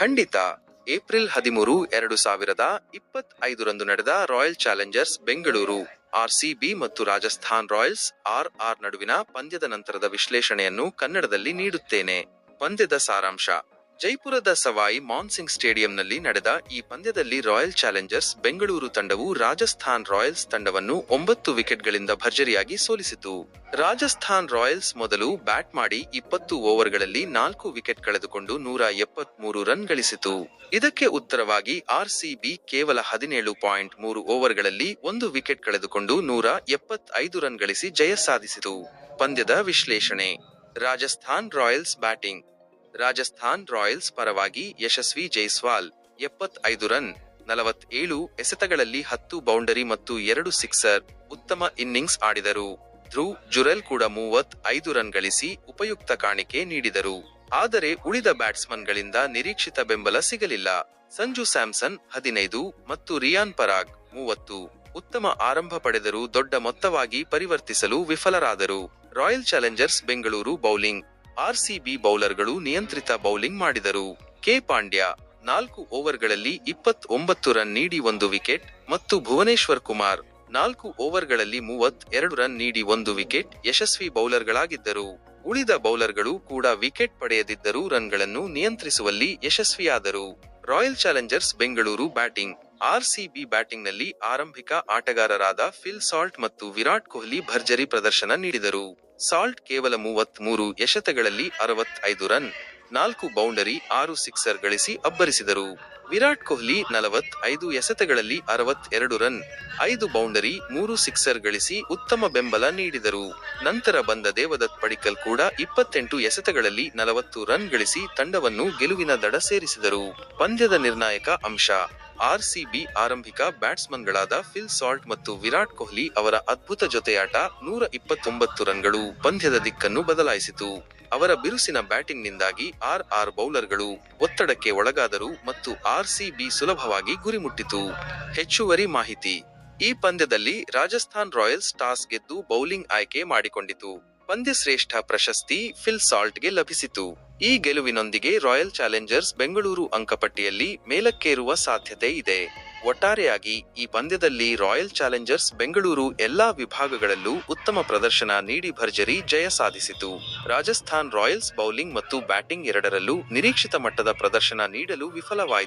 ಖಂಡಿತ ಏಪ್ರಿಲ್ ಹದಿಮೂರು, ಎರಡು ಸಾವಿರದ ಇಪ್ಪತ್ತೈದರಂದು ನಡೆದ ರಾಯಲ್ ಚಾಲೆಂಜರ್ಸ್ ಬೆಂಗಳೂರು, ಆರ್ಸಿಬಿ ಮತ್ತು ರಾಜಸ್ಥಾನ್ ರಾಯಲ್ಸ್ ಆರ್ ಆರ್ ನಡುವಿನ ಪಂದ್ಯದ ನಂತರದ ವಿಶ್ಲೇಷಣೆಯನ್ನು ಕನ್ನಡದಲ್ಲಿ ನೀಡುತ್ತೇನೆ. ಪಂದ್ಯದ ಸಾರಾಂಶ ಜೈಪುರದ ಸವಾಯಿ ಮಾನ್ಸಿಂಗ್ ಸ್ಟೇಡಿಯಂನಲ್ಲಿ ನಡೆದ ಈ ಪಂದ್ಯದಲ್ಲಿ ರಾಯಲ್ ಚಾಲೆಂಜರ್ಸ್ ಬೆಂಗಳೂರು ತಂಡವು ರಾಜಸ್ಥಾನ್ ರಾಯಲ್ಸ್ ತಂಡವನ್ನು ಒಂಬತ್ತು ವಿಕೆಟ್ಗಳಿಂದ ಭರ್ಜರಿಯಾಗಿ ಸೋಲಿಸಿತು. ರಾಜಸ್ಥಾನ್ ರಾಯಲ್ಸ್ ಮೊದಲು ಬ್ಯಾಟ್ ಮಾಡಿ ಇಪ್ಪತ್ತು ಓವರ್ಗಳಲ್ಲಿ ನಾಲ್ಕು ವಿಕೆಟ್ ಕಳೆದುಕೊಂಡು ನೂರ ಎಪ್ಪತ್ಮೂರು ರನ್ ಗಳಿಸಿತು. ಇದಕ್ಕೆ ಉತ್ತರವಾಗಿ ಆರ್ಸಿಬಿ ಕೇವಲ ಹದಿನೇಳು ಪಾಯಿಂಟ್ ಮೂರು ಓವರ್ಗಳಲ್ಲಿ ಒಂದು ವಿಕೆಟ್ ಕಳೆದುಕೊಂಡು ನೂರ ಎಪ್ಪತ್ತೈದು ರನ್ ಗಳಿಸಿ ಜಯ ಸಾಧಿಸಿತು. ಪಂದ್ಯದ ವಿಶ್ಲೇಷಣೆ. Rajasthan Royals batting. Rajasthan Royals ಪರವಾಗಿ ಯಶಸ್ವಿ ಜೈಸ್ವಾಲ್, ಎಪ್ಪತ್ತೈದು ರನ್, ನಲವತ್ತೇಳು ಎಸೆತಗಳಲ್ಲಿ ಹತ್ತು ಬೌಂಡರಿ ಮತ್ತು ಎರಡು ಸಿಕ್ಸರ್ ಉತ್ತಮ ಇನ್ನಿಂಗ್ಸ್ ಆಡಿದರು. ಧ್ರುವ್ ಜುರೆಲ್ ಕೂಡ ಮೂವತ್ ಐದು ರನ್ ಗಳಿಸಿ ಉಪಯುಕ್ತ ಕಾಣಿಕೆ ನೀಡಿದರು. ಆದರೆ ಉಳಿದ ಬ್ಯಾಟ್ಸ್ಮನ್ಗಳಿಂದ ನಿರೀಕ್ಷಿತ ಬೆಂಬಲ ಸಿಗಲಿಲ್ಲ. ಸಂಜು ಸ್ಯಾಮ್ಸನ್ ಹದಿನೈದು ಮತ್ತು ರಿಯಾನ್ ಪರಾಗ್ ಮೂವತ್ತು. ಉತ್ತಮ ಆರಂಭ ಪಡೆದರೂ ದೊಡ್ಡ ಮೊತ್ತವಾಗಿ ಪರಿವರ್ತಿಸಲು ವಿಫಲರಾದರು. Royal Challengers Bengaluru bowling RCB ಬೌಲರ್ಗಳು ನಿಯಂತ್ರಿತ ಬೌಲಿಂಗ್ ಮಾಡಿದರು. ಕೆ ಪಾಂಡ್ಯ ನಾಲ್ಕು ಓವರ್ಗಳಲ್ಲಿ ಇಪ್ಪತ್ ಒಂಬತ್ತು ರನ್ ನೀಡಿ ಒಂದು ವಿಕೆಟ್ ಮತ್ತು ಭುವನೇಶ್ವರ್ ಕುಮಾರ್ ನಾಲ್ಕು ಓವರ್ಗಳಲ್ಲಿ ಮೂವತ್ ಎರಡು ರನ್ ನೀಡಿ ಒಂದು ವಿಕೆಟ್ ಯಶಸ್ವಿ ಬೌಲರ್ಗಳಾಗಿದ್ದರು. ಉಳಿದ ಬೌಲರ್ಗಳು ಕೂಡ ವಿಕೆಟ್ ಪಡೆಯದಿದ್ದರೂ ರನ್ಗಳನ್ನು ನಿಯಂತ್ರಿಸುವಲ್ಲಿ ಯಶಸ್ವಿಯಾದರು. Royal Challengers Bengaluru batting RCB ಬ್ಯಾಟಿಂಗ್ನಲ್ಲಿ ಆರಂಭಿಕ ಆಟಗಾರರಾದ ಫಿಲ್ ಸಾಲ್ಟ್ ಮತ್ತು ವಿರಾಟ್ ಕೊಹ್ಲಿ ಭರ್ಜರಿ ಪ್ರದರ್ಶನ ನೀಡಿದರು. ಸಾಲ್ಟ್ ಕೇವಲ ಮೂವತ್ ಮೂರು ಎಸೆತಗಳಲ್ಲಿ ಅರವತ್ತೈದು ರನ್, ನಾಲ್ಕು ಬೌಂಡರಿ, ಆರು ಸಿಕ್ಸರ್ ಗಳಿಸಿ ಅಬ್ಬರಿಸಿದರು. ವಿರಾಟ್ ಕೊಹ್ಲಿ ನಲವತ್ತೈದು ಎಸೆತಗಳಲ್ಲಿ ಅರವತ್ತೆರಡು ರನ್, ಐದು ಬೌಂಡರಿ, ಮೂರು ಸಿಕ್ಸರ್ ಗಳಿಸಿ ಉತ್ತಮ ಬೆಂಬಲ ನೀಡಿದರು. ನಂತರ ಬಂದ ದೇವದತ್ ಪಡಿಕಲ್ ಕೂಡ ಇಪ್ಪತ್ತೆಂಟು ಎಸೆತಗಳಲ್ಲಿ ನಲವತ್ತು ರನ್ ಗಳಿಸಿ ತಂಡವನ್ನು ಗೆಲುವಿನ ದಡ ಸೇರಿಸಿದರು. ಪಂದ್ಯದ ನಿರ್ಣಾಯಕ ಅಂಶ ಆರ್ಸಿಬಿ ಆರಂಭಿಕ ಬ್ಯಾಟ್ಸ್ಮನ್ಗಳಾದ ಫಿಲ್ ಸಾಲ್ಟ್ ಮತ್ತು ವಿರಾಟ್ ಕೊಹ್ಲಿ ಅವರ ಅದ್ಭುತ ಜೊತೆಯಾಟ ನೂರ ಇಪ್ಪತ್ತೊಂಬತ್ತು ರನ್ಗಳು ಪಂದ್ಯದ ದಿಕ್ಕನ್ನು ಬದಲಾಯಿಸಿತು. ಅವರ ಬಿರುಸಿನ ಬ್ಯಾಟಿಂಗ್ನಿಂದಾಗಿ ಆರ್ ಆರ್ ಬೌಲರ್ಗಳು ಒತ್ತಡಕ್ಕೆ ಒಳಗಾದರು ಮತ್ತು ಆರ್ಸಿಬಿ ಸುಲಭವಾಗಿ ಗುರಿ ಮುಟ್ಟಿತು ಹೆಚ್ಚುವರಿ ಮಾಹಿತಿ. ಈ ಪಂದ್ಯದಲ್ಲಿ ರಾಜಸ್ಥಾನ್ ರಾಯಲ್ಸ್ ಟಾಸ್ ಗೆದ್ದು ಬೌಲಿಂಗ್ ಆಯ್ಕೆ ಮಾಡಿಕೊಂಡಿತು. ಪಂದ್ಯಶ್ರೇಷ್ಠ ಪ್ರಶಸ್ತಿ ಫಿಲ್ ಸಾಲ್ಟ್ಗೆ ಲಭಿಸಿತು. ಈ ಗೆಲುವಿನೊಂದಿಗೆ ರಾಯಲ್ ಚಾಲೆಂಜರ್ಸ್ ಬೆಂಗಳೂರು ಅಂಕಪಟ್ಟಿಯಲ್ಲಿ ಮೇಲಕ್ಕೇರುವ ಸಾಧ್ಯತೆ ಇದೆ. ಒಟ್ಟಾರೆಯಾಗಿ ಈ ಪಂದ್ಯದಲ್ಲಿ ರಾಯಲ್ ಚಾಲೆಂಜರ್ಸ್ ಬೆಂಗಳೂರು ಎಲ್ಲಾ ವಿಭಾಗಗಳಲ್ಲೂ ಉತ್ತಮ ಪ್ರದರ್ಶನ ನೀಡಿ ಭರ್ಜರಿ ಜಯ ಸಾಧಿಸಿತು. ರಾಜಸ್ಥಾನ್ ರಾಯಲ್ಸ್ ಬೌಲಿಂಗ್ ಮತ್ತು ಬ್ಯಾಟಿಂಗ್ ಎರಡರಲ್ಲೂ ನಿರೀಕ್ಷಿತ ಮಟ್ಟದ ಪ್ರದರ್ಶನ ನೀಡಲು ವಿಫಲವಾಯಿತು.